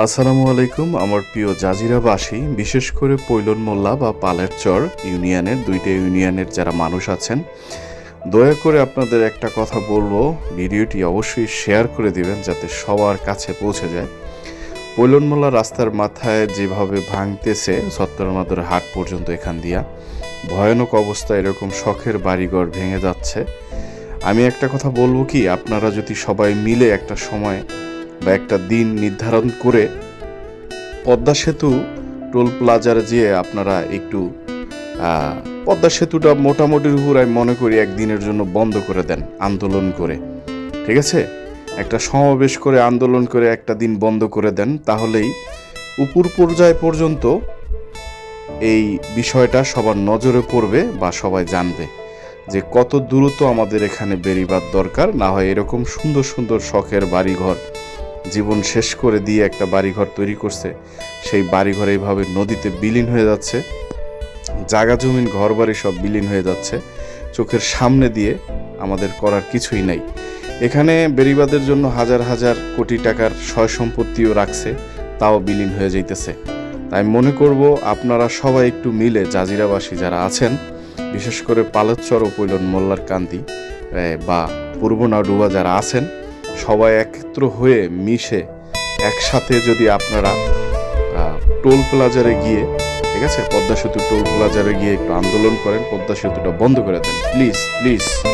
আসসালামু আলাইকুম, আমার প্রিয় জাজিরাবাসী। বিশেষ করে পৈলন মোল্লা বা পালের চর ইউনিয়নের, দুইটা ইউনিয়নের যারা মানুষ আছেন, দয়া করে আপনাদের একটা কথা বলব। ভিডিওটি অবশ্যই শেয়ার করে দিবেন যাতে সবার কাছে পৌঁছে যায়। পৈলন মোল্লা রাস্তার মাথায় যেভাবে ভাঙতেছে, সত্তরমাদুর হাট পর্যন্ত এখান দিয়া, ভয়ানক অবস্থা, এরকম শখের বাড়িঘর ভেঙে যাচ্ছে। আমি একটা কথা বলব কি, আপনারা যদি সবাই মিলে একটা সময় বা একটা দিন নির্ধারণ করে পদ্মা সেতু টোল প্লাজার যেয়ে আপনারা একটু পদ্মা সেতুটা মোটামুটির উপর আমি মনে করি একদিনের জন্য বন্ধ করে দেন, আন্দোলন করে। ঠিক আছে? একটা সমাবেশ করে আন্দোলন করে একটা দিন বন্ধ করে দেন, তাহলেই উপর পর্যায় পর্যন্ত এই বিষয়টা সবার নজরে পড়বে বা সবাই জানবে যে কত দ্রুত আমাদের এখানে বেরিবার দরকার। না হয় এরকম সুন্দর সুন্দর শখের বাড়িঘর জীবন শেষ করে দিয়ে একটা বাড়িঘর তৈরি করছে। সেই বাড়িঘর এইভাবে নদীতে বিলীন হয়ে যাচ্ছে। জাগা জমিন ঘর বাড়ি সব বিলীন হয়ে যাচ্ছে। চোখের সামনে দিয়ে আমাদের করার কিছুই নাই। এখানে বেরিবাদের জন্য হাজার হাজার কোটি টাকার সয় সম্পত্তিও রাখছে তাও বিলীন হয়ে যাইতেছে। তাই মনে করব আপনারা সবাই একটু মিলে জাজিরাবাসী যারা আছেন বিশেষ করে পালচ্চর ও পৈলন মোল্লার কান্দি এ, বা পূর্ব নাডুবা যারা আছেন সবাই একত্র হয়ে মিশে একসাথে যদি আপনারা টোল প্লাজারে গিয়ে, ঠিক আছে? পদ্মা সেতু টোল প্লাজারে গিয়ে একটু আন্দোলন করেন, পদ্মা সেতুটা বন্ধ করে দেন। Please please.